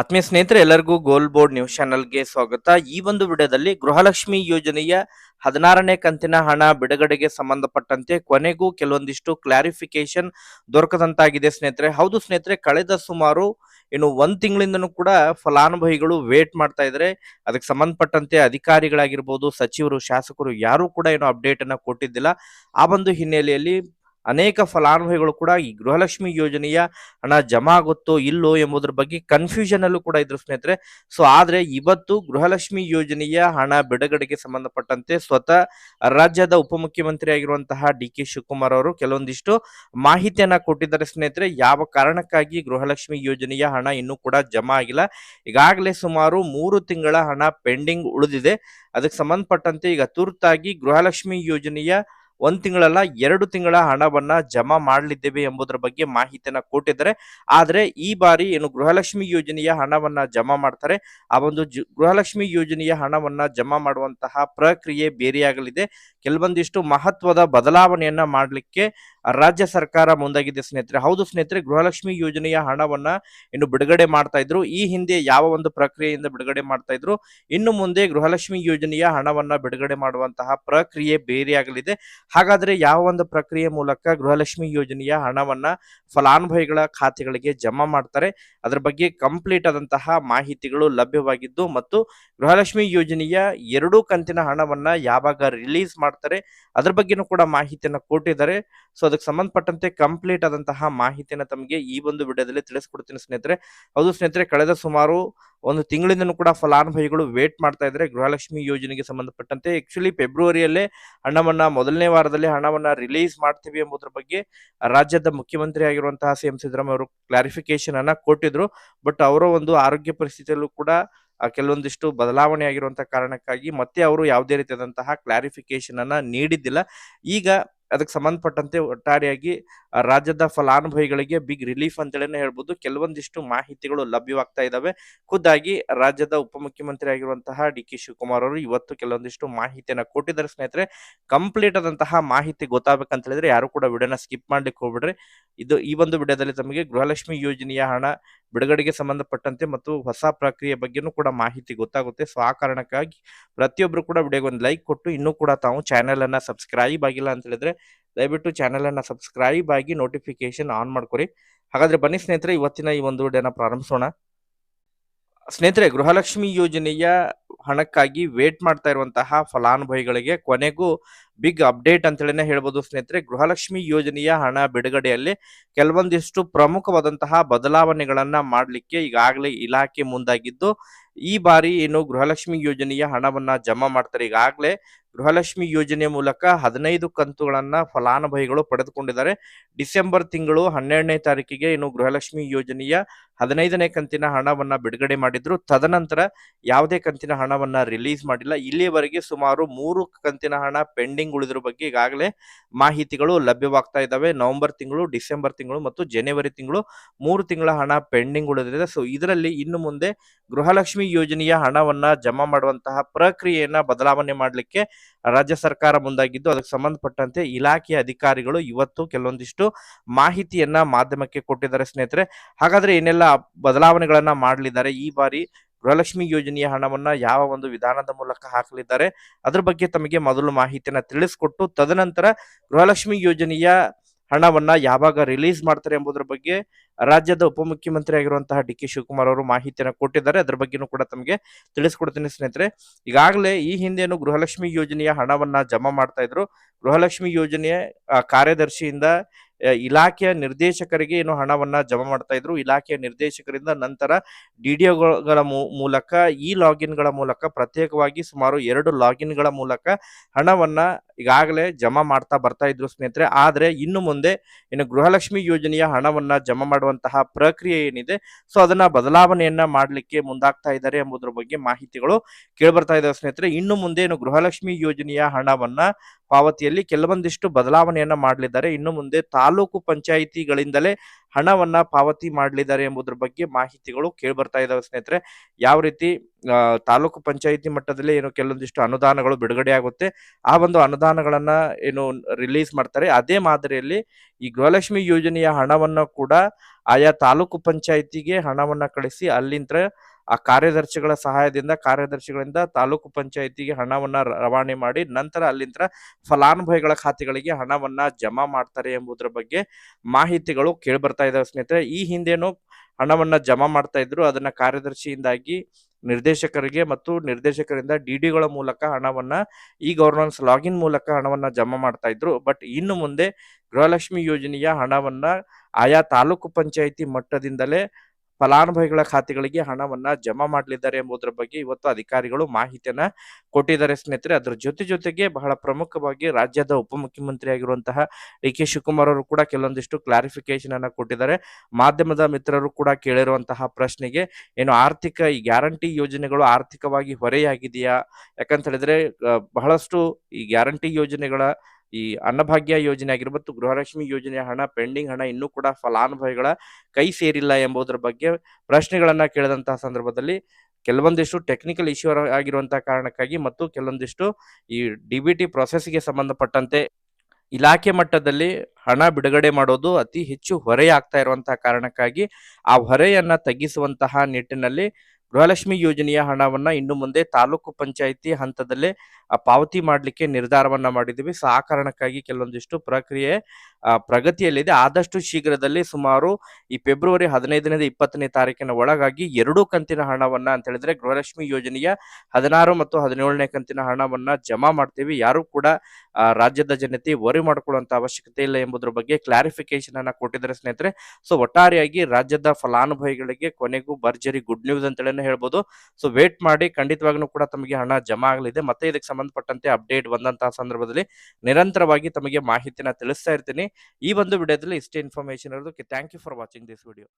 ಆತ್ಮೀಯ ಸ್ನೇಹಿತರೆ, ಎಲ್ಲರಿಗೂ ಗೋಲ್ ಬೋರ್ಡ್ ನ್ಯೂಸ್ ಚಾನೆಲ್ಗೆ ಸ್ವಾಗತ. ಈ ಒಂದು ವಿಡಿಯೋದಲ್ಲಿ ಗೃಹಲಕ್ಷ್ಮಿ ಯೋಜನೆಯ ಹದಿನಾರನೇ ಕಂತಿನ ಹಣ ಬಿಡುಗಡೆಗೆ ಸಂಬಂಧಪಟ್ಟಂತೆ ಕೊನೆಗೂ ಕೆಲವೊಂದಿಷ್ಟು ಕ್ಲಾರಿಫಿಕೇಶನ್ ದೊರಕದಂತಾಗಿದೆ ಸ್ನೇಹಿತರೆ. ಹೌದು ಸ್ನೇಹಿತರೆ, ಕಳೆದ ಸುಮಾರು ಇನ್ನು ಒಂದ್ ತಿಂಗಳಿಂದನೂ ಕೂಡ ಫಲಾನುಭವಿಗಳು ವೇಟ್ ಮಾಡ್ತಾ ಇದ್ದಾರೆ. ಅದಕ್ಕೆ ಸಂಬಂಧಪಟ್ಟಂತೆ ಅಧಿಕಾರಿಗಳಾಗಿರ್ಬೋದು, ಸಚಿವರು, ಶಾಸಕರು ಯಾರು ಕೂಡ ಏನು ಅಪ್ಡೇಟ್ ಅನ್ನ ಕೊಟ್ಟಿದ್ದಿಲ್ಲ. ಆ ಒಂದು ಹಿನ್ನೆಲೆಯಲ್ಲಿ ಅನೇಕ ಫಲಾನುಭವಿಗಳು ಕೂಡ ಈ ಗೃಹಲಕ್ಷ್ಮಿ ಯೋಜನೆಯ ಹಣ ಜಮಾ ಆಗುತ್ತೋ ಇಲ್ಲೋ ಎಂಬುದರ ಬಗ್ಗೆ ಕನ್ಫ್ಯೂಷನ್ ಅಲ್ಲೂ ಕೂಡ ಇದ್ರು ಸ್ನೇಹಿತರೆ. ಸೊ ಆದ್ರೆ ಇವತ್ತು ಗೃಹಲಕ್ಷ್ಮಿ ಯೋಜನೆಯ ಹಣ ಬಿಡುಗಡೆಗೆ ಸಂಬಂಧಪಟ್ಟಂತೆ ಸ್ವತಃ ರಾಜ್ಯದ ಉಪಮುಖ್ಯಮಂತ್ರಿ ಆಗಿರುವಂತಹ ಡಿ ಕೆ ಶಿವಕುಮಾರ್ ಅವರು ಕೆಲವೊಂದಿಷ್ಟು ಮಾಹಿತಿಯನ್ನ ಕೊಟ್ಟಿದ್ದಾರೆ ಸ್ನೇಹಿತರೆ. ಯಾವ ಕಾರಣಕ್ಕಾಗಿ ಗೃಹಲಕ್ಷ್ಮಿ ಯೋಜನೆಯ ಹಣ ಇನ್ನೂ ಕೂಡ ಜಮಾ ಆಗಿಲ್ಲ? ಈಗಾಗಲೇ ಸುಮಾರು ಮೂರು ತಿಂಗಳ ಹಣ ಪೆಂಡಿಂಗ್ ಉಳಿದಿದೆ. ಅದಕ್ಕೆ ಸಂಬಂಧಪಟ್ಟಂತೆ ಈಗ ತುರ್ತಾಗಿ ಗೃಹಲಕ್ಷ್ಮಿ ಯೋಜನೆಯ ಒಂದ್ ತಿಂಗಳಲ್ಲ ಎರಡು ತಿಂಗಳ ಹಣವನ್ನ ಜಮಾ ಮಾಡಲಿದ್ದೇವೆ ಎಂಬುದರ ಬಗ್ಗೆ ಮಾಹಿತಿಯನ್ನ ಕೊಟ್ಟಿದ್ದಾರೆ. ಆದ್ರೆ ಈ ಬಾರಿ ಏನು ಗೃಹಲಕ್ಷ್ಮಿ ಯೋಜನೆಯ ಹಣವನ್ನ ಜಮಾ ಮಾಡ್ತಾರೆ. ಆ ಒಂದು ಗೃಹಲಕ್ಷ್ಮಿ ಯೋಜನೆಯ ಹಣವನ್ನ ಜಮಾ ಮಾಡುವಂತಹ ಪ್ರಕ್ರಿಯೆ ಬೇರೆಯಾಗಲಿದೆ. ಕೆಲವೊಂದಿಷ್ಟು ಮಹತ್ವದ ಬದಲಾವಣೆಯನ್ನ ಮಾಡಲಿಕ್ಕೆ ರಾಜ್ಯ ಸರ್ಕಾರ ಮುಂದಾಗಿದೆ ಸ್ನೇಹಿತರೆ. ಹೌದು ಸ್ನೇಹಿತರೆ, ಗೃಹಲಕ್ಷ್ಮಿ ಯೋಜನೆಯ ಹಣವನ್ನ ಇನ್ನು ಬಿಡುಗಡೆ ಮಾಡ್ತಾ ಇದ್ರು. ಈ ಹಿಂದೆ ಯಾವ ಒಂದು ಪ್ರಕ್ರಿಯೆಯಿಂದ ಬಿಡುಗಡೆ ಮಾಡ್ತಾ ಇದ್ರು? ಇನ್ನು ಮುಂದೆ ಗೃಹಲಕ್ಷ್ಮಿ ಯೋಜನೆಯ ಹಣವನ್ನ ಬಿಡುಗಡೆ ಮಾಡುವಂತಹ ಪ್ರಕ್ರಿಯೆ ಬೇರೆಯಾಗಲಿದೆ ಹಾಗಾದ್ರೆ ಯಾವ ಒಂದು ಪ್ರಕ್ರಿಯೆ ಮೂಲಕ ಗೃಹಲಕ್ಷ್ಮಿ ಯೋಜನೆಯ ಹಣವನ್ನ ಫಲಾನುಭವಿಗಳ ಖಾತೆಗಳಿಗೆ ಜಮಾ ಮಾಡ್ತಾರೆ? ಅದರ ಬಗ್ಗೆ ಕಂಪ್ಲೀಟ್ ಆದಂತಹ ಮಾಹಿತಿಗಳು ಲಭ್ಯವಾಗಿದ್ದು ಮತ್ತು ಗೃಹಲಕ್ಷ್ಮಿ ಯೋಜನೆಯ ಎರಡೂ ಕಂತಿನ ಹಣವನ್ನ ಯಾವಾಗ ರಿಲೀಸ್ ಮಾಡ್ತಾರೆ? ಅದ್ರ ಬಗ್ಗೆನೂ ಕೂಡ ಮಾಹಿತಿಯನ್ನು ಕೊಟ್ಟಿದ್ದಾರೆ. ಸೊ ಅದಕ್ಕೆ ಸಂಬಂಧಪಟ್ಟಂತೆ ಕಂಪ್ಲೀಟ್ ಆದಂತಹ ಮಾಹಿತಿಯನ್ನು ತಮಗೆ ಈ ಒಂದು ವಿಡಿಯೋದಲ್ಲಿ ತಿಳಿಸ್ಕೊಡ್ತೀನಿ ಸ್ನೇಹಿತರೆ. ಹೌದು ಸ್ನೇಹಿತರೆ, ಕಳೆದ ಸುಮಾರು ಒಂದು ತಿಂಗಳಿಂದನೂ ಕೂಡ ಫಲಾನುಭವಿಗಳು ವೇಟ್ ಮಾಡ್ತಾ ಇದ್ದಾರೆ. ಗೃಹಲಕ್ಷ್ಮಿ ಯೋಜನೆಗೆ ಸಂಬಂಧಪಟ್ಟಂತೆ ಆಕ್ಚುಲಿ ಫೆಬ್ರವರಿಯಲ್ಲೇ ಹಣವನ್ನು, ಮೊದಲನೇ ವಾರದಲ್ಲಿ ಹಣವನ್ನ ರಿಲೀಸ್ ಮಾಡ್ತೀವಿ ಎಂಬುದರ ಬಗ್ಗೆ ರಾಜ್ಯದ ಮುಖ್ಯಮಂತ್ರಿ ಆಗಿರುವಂತಹ ಸಿ ಎಂ ಸಿದ್ದರಾಮಯ್ಯ ಅವರು ಕ್ಲಾರಿಫಿಕೇಶನ್ ಅನ್ನ ಕೊಟ್ಟಿದ್ರು. ಬಟ್ ಅವರ ಒಂದು ಆರೋಗ್ಯ ಪರಿಸ್ಥಿತಿಯಲ್ಲೂ ಕೂಡ ಕೆಲವೊಂದಿಷ್ಟು ಬದಲಾವಣೆ ಆಗಿರುವಂತಹ ಕಾರಣಕ್ಕಾಗಿ ಮತ್ತೆ ಅವರು ಯಾವುದೇ ರೀತಿಯಾದಂತಹ ಕ್ಲಾರಿಫಿಕೇಶನ್ ಅನ್ನ ನೀಡಿದ್ದಿಲ್ಲ. ಈಗ ಅದಕ್ಕೆ ಸಂಬಂಧಪಟ್ಟಂತೆ ಒಟ್ಟಾರೆಯಾಗಿ ರಾಜ್ಯದ ಫಲಾನುಭವಿಗಳಿಗೆ ಬಿಗ್ ರಿಲೀಫ್ ಅಂತೇಳಿ ಹೇಳ್ಬೋದು. ಕೆಲವೊಂದಿಷ್ಟು ಮಾಹಿತಿಗಳು ಲಭ್ಯವಾಗ್ತಾ ಇದ್ದಾವೆ ಖುದ್ದಾಗಿ ರಾಜ್ಯದ ಉಪಮುಖ್ಯಮಂತ್ರಿ ಆಗಿರುವಂತಹ ಡಿ ಕೆ ಶಿವಕುಮಾರ್ ಅವರು ಇವತ್ತು ಕೆಲವೊಂದಿಷ್ಟು ಮಾಹಿತಿಯನ್ನು ಕೊಟ್ಟಿದ್ದಾರೆ. ಸ್ನೇಹಿತರೆ ಕಂಪ್ಲೀಟ್ ಆದಂತಹ ಮಾಹಿತಿ ಗೊತ್ತಾಗಬೇಕಂತ ಹೇಳಿದ್ರೆ ಯಾರು ಕೂಡ ವಿಡಿಯೋನ ಸ್ಕಿಪ್ ಮಾಡ್ಲಿಕ್ಕೆ ಹೋಗ್ಬಿಡ್ರಿ. ಇದು ಈ ಒಂದು ವಿಡಿಯೋದಲ್ಲಿ ತಮಗೆ ಗೃಹಲಕ್ಷ್ಮಿ ಯೋಜನೆಯ ಹಣ, ಬಿಡುಗಡೆಗೆ ಸಂಬಂಧಪಟ್ಟಂತೆ ಮತ್ತು ಹೊಸ ಪ್ರಕ್ರಿಯೆ ಬಗ್ಗೆನೂ ಕೂಡ ಮಾಹಿತಿ ಗೊತ್ತಾಗುತ್ತೆ. ಸೊ, ಆ ಕಾರಣಕ್ಕಾಗಿ ಪ್ರತಿಯೊಬ್ಬರು ಕೂಡ ವಿಡಿಯೋಗೆ ಒಂದು ಲೈಕ್ ಕೊಟ್ಟು ಇನ್ನೂ ಕೂಡ ತಾವು ಚಾನೆಲ್ ಅನ್ನ ಸಬ್ಸ್ಕ್ರೈಬ್ ಆಗಿಲ್ಲ ಅಂತ ಹೇಳಿದ್ರೆ ದಯವಿಟ್ಟು ಚಾನೆಲ್ ಅನ್ನ ಸಬ್ಸ್ಕ್ರೈಬ್ ಆಗಿ ನೋಟಿಫಿಕೇಶನ್ ಆನ್ ಮಾಡ್ಕೊರಿ. ಹಾಗಾದ್ರೆ ಬನ್ನಿ ಸ್ನೇಹಿತರೆ, ಇವತ್ತಿನ ಈ ಒಂದು ವಿಡಿಯೋನ ಪ್ರಾರಂಭಿಸೋಣ. ಸ್ನೇಹಿತರೆ, ಗೃಹಲಕ್ಷ್ಮಿ ಯೋಜನೆಯ ಹಣಕ್ಕಾಗಿ ವೇಟ್ ಮಾಡ್ತಾ ಇರುವಂತಹ ಫಲಾನುಭವಿಗಳಿಗೆ ಕೊನೆಗೂ ಬಿಗ್ ಅಪ್ಡೇಟ್ ಅಂತೇಳಿನೇ ಹೇಳ್ಬೋದು ಸ್ನೇಹಿತರೆ. ಗೃಹಲಕ್ಷ್ಮಿ ಯೋಜನೆಯ ಹಣ ಬಿಡುಗಡೆಯಲ್ಲಿ ಕೆಲವೊಂದಿಷ್ಟು ಪ್ರಮುಖವಾದಂತಹ ಬದಲಾವಣೆಗಳನ್ನ ಮಾಡಲಿಕ್ಕೆ ಈಗಾಗಲೇ ಇಲಾಖೆ ಮುಂದಾಗಿದ್ದು, ಈ ಬಾರಿ ಏನು ಗೃಹಲಕ್ಷ್ಮಿ ಯೋಜನೆಯ ಹಣವನ್ನ ಜಮಾ ಮಾಡ್ತಾರೆ ಈಗಾಗಲೇ ಗೃಹಲಕ್ಷ್ಮಿ ಯೋಜನೆ ಮೂಲಕ ಹದಿನೈದು ಕಂತುಗಳನ್ನ ಫಲಾನುಭವಿಗಳು ಪಡೆದುಕೊಂಡಿದ್ದಾರೆ. ಡಿಸೆಂಬರ್ ತಿಂಗಳು ಹನ್ನೆರಡನೇ ತಾರೀಕಿಗೆ ಇನ್ನು ಗೃಹಲಕ್ಷ್ಮಿ ಯೋಜನೆಯ ಹದಿನೈದನೇ ಕಂತಿನ ಹಣವನ್ನ ಬಿಡುಗಡೆ ಮಾಡಿದ್ರು. ತದನಂತರ ಯಾವುದೇ ಕಂತಿನ ಹಣವನ್ನ ರಿಲೀಸ್ ಮಾಡಿಲ್ಲ. ಇಲ್ಲಿಯವರೆಗೆ ಸುಮಾರು ಮೂರು ಕಂತಿನ ಹಣ ಪೆಂಡಿಂಗ್ ಉಳಿದ್ರ ಬಗ್ಗೆ ಈಗಾಗಲೇ ಮಾಹಿತಿಗಳು ಲಭ್ಯವಾಗ್ತಾ ಇದ್ದಾವೆ. ನವೆಂಬರ್ ತಿಂಗಳು, ಡಿಸೆಂಬರ್ ತಿಂಗಳು ಮತ್ತು ಜನವರಿ ತಿಂಗಳು ಮೂರು ತಿಂಗಳ ಹಣ ಪೆಂಡಿಂಗ್ ಉಳಿದಿದೆ. ಸೊ ಇದರಲ್ಲಿ ಇನ್ನು ಮುಂದೆ ಗೃಹಲಕ್ಷ್ಮಿ ಯೋಜನೆಯ ಹಣವನ್ನ ಜಮಾ ಮಾಡುವಂತಹ ಪ್ರಕ್ರಿಯೆಯನ್ನ ಬದಲಾವಣೆ ಮಾಡಲಿಕ್ಕೆ ರಾಜ್ಯ ಸರ್ಕಾರ ಮುಂದಾಗಿದ್ದು, ಅದಕ್ಕೆ ಸಂಬಂಧಪಟ್ಟಂತೆ ಇಲಾಖೆಯ ಅಧಿಕಾರಿಗಳು ಇವತ್ತು ಕೆಲವೊಂದಿಷ್ಟು ಮಾಹಿತಿಯನ್ನ ಮಾಧ್ಯಮಕ್ಕೆ ಕೊಟ್ಟಿದ್ದಾರೆ ಸ್ನೇಹಿತರೆ. ಹಾಗಾದ್ರೆ ಏನೆಲ್ಲ ಬದಲಾವಣೆಗಳನ್ನ ಮಾಡಲಿದ್ದಾರೆ. ಈ ಬಾರಿ ಗೃಹಲಕ್ಷ್ಮಿ ಯೋಜನೆಯ ಹಣವನ್ನ ಯಾವ ಒಂದು ವಿಧಾನದ ಮೂಲಕ ಹಾಕಲಿದ್ದಾರೆ, ಅದ್ರ ಬಗ್ಗೆ ತಮಗೆ ಮೊದಲು ಮಾಹಿತಿಯನ್ನ ತಿಳಿಸ್ಕೊಟ್ಟು, ತದನಂತರ ಗೃಹಲಕ್ಷ್ಮಿ ಯೋಜನೆಯ ಹಣವನ್ನ ಯಾವಾಗ ರಿಲೀಸ್ ಮಾಡ್ತಾರೆ ಎಂಬುದರ ಬಗ್ಗೆ ರಾಜ್ಯದ ಉಪಮುಖ್ಯಮಂತ್ರಿ ಆಗಿರುವಂತಹ ಡಿ ಕೆ ಶಿವಕುಮಾರ್ ಅವರು ಮಾಹಿತಿಯನ್ನ ಕೊಟ್ಟಿದ್ದಾರೆ. ಅದ್ರ ಬಗ್ಗೆನೂ ಕೂಡ ತಮಗೆ ತಿಳಿಸ್ಕೊಡ್ತೀನಿ ಸ್ನೇಹಿತರೆ. ಈಗಾಗಲೇ ಈ ಹಿಂದೆನು ಗೃಹಲಕ್ಷ್ಮಿ ಯೋಜನೆಯ ಹಣವನ್ನ ಜಮಾ ಮಾಡ್ತಾ ಇದ್ರು. ಗೃಹಲಕ್ಷ್ಮಿ ಯೋಜನೆಯ ಕಾರ್ಯದರ್ಶಿಯಿಂದ ಇಲಾಖೆಯ ನಿರ್ದೇಶಕರಿಗೆ ಏನು ಹಣವನ್ನ ಜಮಾ ಮಾಡ್ತಾ ಇದ್ರು. ಇಲಾಖೆಯ ನಿರ್ದೇಶಕರಿಂದ ನಂತರ ಡಿಡಿಒಗಳ ಮೂಲಕ ಈ ಲಾಗಿನ್ಗಳ ಮೂಲಕ ಪ್ರತ್ಯೇಕವಾಗಿ ಸುಮಾರು ಎರಡು ಲಾಗಿನ್ಗಳ ಮೂಲಕ ಹಣವನ್ನ ಈಗಾಗಲೇ ಜಮಾ ಮಾಡ್ತಾ ಬರ್ತಾ ಇದ್ರು ಸ್ನೇಹಿತರೆ. ಆದರೆ ಇನ್ನು ಮುಂದೆ ಇನ್ನು ಗೃಹಲಕ್ಷ್ಮಿ ಯೋಜನೆಯ ಹಣವನ್ನ ಜಮಾ ಮಾಡುವಂತಹ ಪ್ರಕ್ರಿಯೆ ಏನಿದೆ, ಸೊ ಅದನ್ನ ಬದಲಾವಣೆಯನ್ನ ಮಾಡಲಿಕ್ಕೆ ಮುಂದಾಗ್ತಾ ಇದ್ದಾರೆ ಎಂಬುದರ ಬಗ್ಗೆ ಮಾಹಿತಿಗಳು ಕೇಳ್ಬರ್ತಾ ಇದಾವೆ ಸ್ನೇಹಿತರೆ. ಇನ್ನು ಮುಂದೆ ಏನು ಗೃಹಲಕ್ಷ್ಮಿ ಯೋಜನೆಯ ಹಣವನ್ನ ಪಾವತಿಯಲ್ಲಿ ಕೆಲವೊಂದಿಷ್ಟು ಬದಲಾವಣೆಯನ್ನ ಮಾಡಲಿದ್ದಾರೆ. ಇನ್ನು ಮುಂದೆ ತಾಲೂಕು ಪಂಚಾಯಿತಿಗಳಿಂದಲೇ ಹಣವನ್ನ ಪಾವತಿ ಮಾಡಲಿದ್ದಾರೆ ಎಂಬುದ್ರ ಬಗ್ಗೆ ಮಾಹಿತಿಗಳು ಕೇಳಿ ಬರ್ತಾ ಇದಾವೆ ಸ್ನೇಹಿತರೆ. ಯಾವ ರೀತಿ ತಾಲೂಕು ಪಂಚಾಯಿತಿ ಮಟ್ಟದಲ್ಲಿ ಏನು ಕೆಲವೊಂದಿಷ್ಟು ಅನುದಾನಗಳು ಬಿಡುಗಡೆ ಆಗುತ್ತೆ, ಆ ಒಂದು ಅನುದಾನಗಳನ್ನ ಏನು ರಿಲೀಸ್ ಮಾಡ್ತಾರೆ. ಅದೇ ಮಾದರಿಯಲ್ಲಿ ಈ ಗೃಹಲಕ್ಷ್ಮಿ ಯೋಜನೆಯ ಹಣವನ್ನು ಕೂಡ ಆಯಾ ತಾಲೂಕು ಪಂಚಾಯಿತಿಗೆ ಹಣವನ್ನ ಕಳಿಸಿ ಅಲ್ಲಿಂದ ಆ ಕಾರ್ಯದರ್ಶಿಗಳ ಸಹಾಯದಿಂದ, ಕಾರ್ಯದರ್ಶಿಗಳಿಂದ ತಾಲೂಕು ಪಂಚಾಯಿತಿಗೆ ಹಣವನ್ನ ರವಾನೆ ಮಾಡಿ ನಂತರ ಅಲ್ಲಿಂದ ಫಲಾನುಭವಿಗಳ ಖಾತೆಗಳಿಗೆ ಹಣವನ್ನ ಜಮಾ ಮಾಡ್ತಾರೆ ಎಂಬುದರ ಬಗ್ಗೆ ಮಾಹಿತಿಗಳು ಕೇಳಿ ಬರ್ತಾ ಇದಾವೆ ಸ್ನೇಹಿತರೆ. ಈ ಹಿಂದೇನು ಹಣವನ್ನ ಜಮಾ ಮಾಡ್ತಾ ಇದ್ರು, ಅದನ್ನ ಕಾರ್ಯದರ್ಶಿಯಿಂದಾಗಿ ನಿರ್ದೇಶಕರಿಗೆ ಮತ್ತು ನಿರ್ದೇಶಕರಿಂದ ಡಿಡಿಗಳ ಮೂಲಕ ಹಣವನ್ನ, ಈ ಗವರ್ನೆನ್ಸ್ ಲಾಗಿನ್ ಮೂಲಕ ಹಣವನ್ನ ಜಮಾ ಮಾಡ್ತಾ ಇದ್ರು. ಬಟ್ ಇನ್ನು ಮುಂದೆ ಗೃಹಲಕ್ಷ್ಮಿ ಯೋಜನೆಯ ಹಣವನ್ನ ಆಯಾ ತಾಲೂಕು ಪಂಚಾಯಿತಿ ಮಟ್ಟದಿಂದಲೇ ಫಲಾನುಭವಿಗಳ ಖಾತೆಗಳಿಗೆ ಹಣವನ್ನ ಜಮಾ ಮಾಡಲಿದ್ದಾರೆ ಎಂಬುದರ ಬಗ್ಗೆ ಇವತ್ತು ಅಧಿಕಾರಿಗಳು ಮಾಹಿತಿಯನ್ನ ಕೊಟ್ಟಿದ್ದಾರೆ ಸ್ನೇಹಿತರೆ. ಅದರ ಜೊತೆ ಜೊತೆಗೆ ಬಹಳ ಪ್ರಮುಖವಾಗಿ ರಾಜ್ಯದ ಉಪಮುಖ್ಯಮಂತ್ರಿ ಆಗಿರುವಂತಹ ಡಿ ಕೆ ಶಿವಕುಮಾರ್ ಅವರು ಕೂಡ ಕೆಲವೊಂದಿಷ್ಟು ಕ್ಲಾರಿಫಿಕೇಶನ್ ಅನ್ನ ಕೊಟ್ಟಿದ್ದಾರೆ. ಮಾಧ್ಯಮದ ಮಿತ್ರರು ಕೂಡ ಕೇಳಿರುವಂತಹ ಪ್ರಶ್ನೆಗೆ, ಏನು ಆರ್ಥಿಕ ಈ ಗ್ಯಾರಂಟಿ ಯೋಜನೆಗಳು ಆರ್ಥಿಕವಾಗಿ ಹೊರೆಯಾಗಿದೆಯಾ? ಯಾಕಂತ ಹೇಳಿದ್ರೆ ಬಹಳಷ್ಟು ಈ ಗ್ಯಾರಂಟಿ ಯೋಜನೆಗಳ ಈ ಅನ್ನಭಾಗ್ಯ ಯೋಜನೆ ಆಗಿರ್ಬೋದು ಗೃಹಲಕ್ಷ್ಮಿ ಯೋಜನೆ ಹಣ, ಪೆಂಡಿಂಗ್ ಹಣ ಇನ್ನೂ ಕೂಡ ಫಲಾನುಭವಿಗಳ ಕೈ ಸೇರಿಲ್ಲ ಎಂಬುದರ ಬಗ್ಗೆ ಪ್ರಶ್ನೆಗಳನ್ನ ಕೇಳಿದಂತಹ ಸಂದರ್ಭದಲ್ಲಿ ಕೆಲವೊಂದಿಷ್ಟು ಟೆಕ್ನಿಕಲ್ ಇಶ್ಯೂ ಆಗಿರುವಂತಹ ಕಾರಣಕ್ಕಾಗಿ ಮತ್ತು ಕೆಲವೊಂದಿಷ್ಟು ಈ ಡಿ ಬಿ ಟಿ ಪ್ರೊಸೆಸ್ಗೆ ಸಂಬಂಧಪಟ್ಟಂತೆ ಇಲಾಖೆ ಮಟ್ಟದಲ್ಲಿ ಹಣ ಬಿಡುಗಡೆ ಮಾಡೋದು ಅತಿ ಹೆಚ್ಚು ಹೊರೆ ಆಗ್ತಾ ಇರುವಂತಹ ಕಾರಣಕ್ಕಾಗಿ ಆ ಹೊರೆಯನ್ನ ತಗ್ಗಿಸುವಂತಹ ನಿಟ್ಟಿನಲ್ಲಿ ಗೃಹಲಕ್ಷ್ಮಿ ಯೋಜನೆಯ ಹಣವನ್ನ ಇನ್ನು ಮುಂದೆ ತಾಲೂಕು ಪಂಚಾಯಿತಿ ಹಂತದಲ್ಲೇ ಪಾವತಿ ಮಾಡಲಿಕ್ಕೆ ನಿರ್ಧಾರವನ್ನ ಮಾಡಿದ್ದೀವಿ. ಸೊ ಕಾರಣಕ್ಕಾಗಿ ಕೆಲವೊಂದಿಷ್ಟು ಪ್ರಕ್ರಿಯೆ ಪ್ರಗತಿಯಲ್ಲಿದೆ. ಆದಷ್ಟು ಶೀಘ್ರದಲ್ಲಿ ಸುಮಾರು ಈ ಫೆಬ್ರವರಿ ಹದಿನೈದನೇ ಇಪ್ಪತ್ತನೇ ತಾರೀಕಿನ ಒಳಗಾಗಿ ಎರಡೂ ಕಂತಿನ ಹಣವನ್ನ ಅಂತ ಹೇಳಿದ್ರೆ ಗೃಹಲಕ್ಷ್ಮಿ ಯೋಜನೆಯ ಹದಿನಾರು ಮತ್ತು ಹದಿನೇಳನೇ ಕಂತಿನ ಹಣವನ್ನ ಜಮಾ ಮಾಡ್ತೀವಿ. ಯಾರು ಕೂಡ ರಾಜ್ಯದ ಜನತೆ ವರಿ ಮಾಡಿಕೊಳ್ಳುವಂತ ಅವಶ್ಯಕತೆ ಇಲ್ಲ ಎಂಬುದರ ಬಗ್ಗೆ ಕ್ಲಾರಿಫಿಕೇಶನ್ ಅನ್ನ ಕೊಟ್ಟಿದ್ದಾರೆ ಸ್ನೇಹಿತರೆ. ಸೊ ಒಟ್ಟಾರೆಯಾಗಿ ರಾಜ್ಯದ ಫಲಾನುಭವಿಗಳಿಗೆ ಕೊನೆಗೂ ಭರ್ಜರಿ ಗುಡ್ ನ್ಯೂಸ್ ಅಂತೇಳಿ ಹೇಳ್ಬೋದು. ಸೊ ವೇಟ್ ಮಾಡಿ ಖಂಡಿತವಾಗ್ಲೂ ಕೂಡ ತಮಗೆ ಹಣ ಜಮಾ ಆಗಲಿದೆ. ಮತ್ತೆ ಇದಕ್ಕೆ ಸಂಬಂಧಪಟ್ಟಂತೆ ಅಪ್ಡೇಟ್ ಬಂದಂತಹ ಸಂದರ್ಭದಲ್ಲಿ ನಿರಂತರವಾಗಿ ತಮಗೆ ಮಾಹಿತಿನ ತಿಳಿಸ್ತಾ ಇರ್ತೀನಿ. ಈ ಒಂದು ವಿಡಿಯೋದಲ್ಲಿ ಇಷ್ಟೇ ಇನ್ಫಾರ್ಮೇಶನ್ ಇರೋದಕ್ಕೆ thank you for watching this video